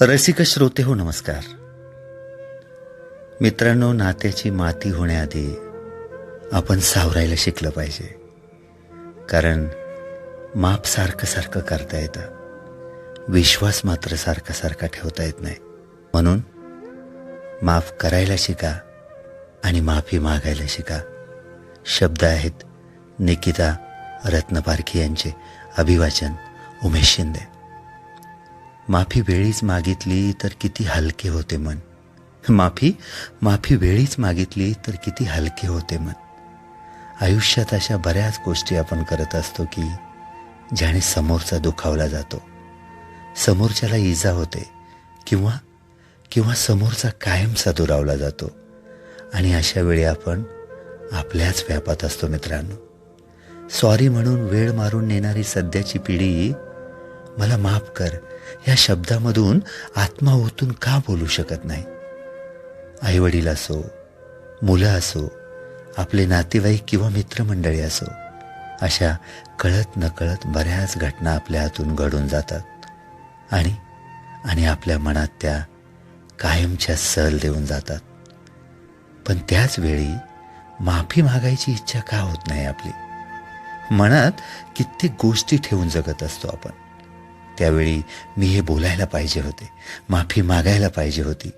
रसिक श्रोते हो नमस्कार. मित्रांनो नात्याची माती होण्याआधी आपण सावरायला शिकलं पाहिजे. कारण माप सारखं सारखं करता येतं. विश्वास मात्र सारखा सारखा ठेवता येत नाही. म्हणून माफ करायला शिका आणि माफी मागायला शिका. शब्द आहेत निकिता रत्नपारखी यांचे. अभिवाचन उमेश शिंदे. माफी वेळीच मागितली तर किती हलके होते मन. माफी माफी वेळीच मागितली तर किती हलके होते मन. आयुष्यात अशा बऱ्याच गोष्टी आपण करत असतो की ज्याने समोरचा दुखावला जातो. समोरच्याला इजा होते किंवा किंवा समोरचा कायमचा दुरावला जातो. आणि अशा वेळी आपण आपल्याच व्यापात असतो मित्रांनो. सॉरी म्हणून वेळ मारून नेणारी सध्याची पिढी मला माफ कर. या शब्दामधून आत्मा ओतून का बोलू शकत नाही? आईवडील असो मुलं असो आपले नातेवाईक किंवा मित्रमंडळी असो अशा कळत नकळत बऱ्याच घटना आपल्या हातून घडून जातात. आणि आणि आपल्या मनात त्या कायमच्या सल देऊन जातात. पण त्याच वेळी माफी मागायची इच्छा का होत नाही आपली? मनात कित्येक गोष्टी ठेवून जगत असतो आपण. त्यावेळी मी हे बोलायला पाहिजे होते. माफी मागायला पाहिजे होती.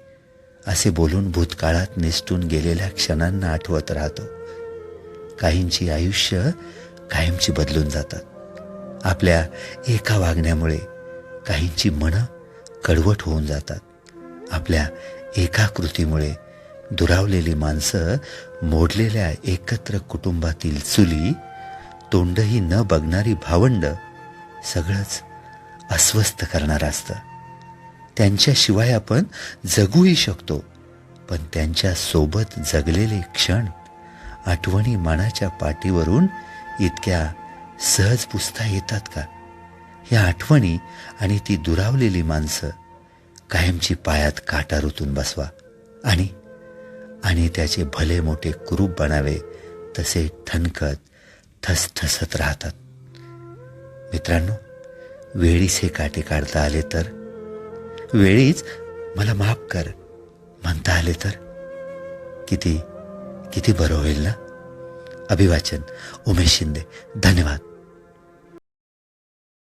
असे बोलून भूतकाळात निसटून गेलेल्या क्षणांना आठवत राहतो. काहींची आयुष्य कायमची बदलून जातात. आपल्या एका वागण्यामुळे काहींची मनं कडवट होऊन जातात. आपल्या एका कृतीमुळे दुरावलेली माणसं मोडलेल्या एकत्र कुटुंबातील चुली तोंडही न बघणारी भावंड सगळंच अस्वस्थ करणार असतं. त्यांच्याशिवाय आपण जगूही शकतो. पण त्यांच्यासोबत जगलेले क्षण आठवणी मनाच्या पाठीवरून इतक्या सहज पुसता येतात का? या आठवणी आणि ती दुरावलेली माणसं कायमची पायात काटा रुतून बसवा. आणि आणि त्याचे भले मोठे कुरूप बनावे तसे ठणकत ठसठसत राहतात. मित्रांनो वेळीच हे काटे काढता आले तर? वेळीच? मला माफ कर म्हणता आले तर? किती किती बरं होईल ना? अभिवाचन उमेश शिंदे धन्यवाद.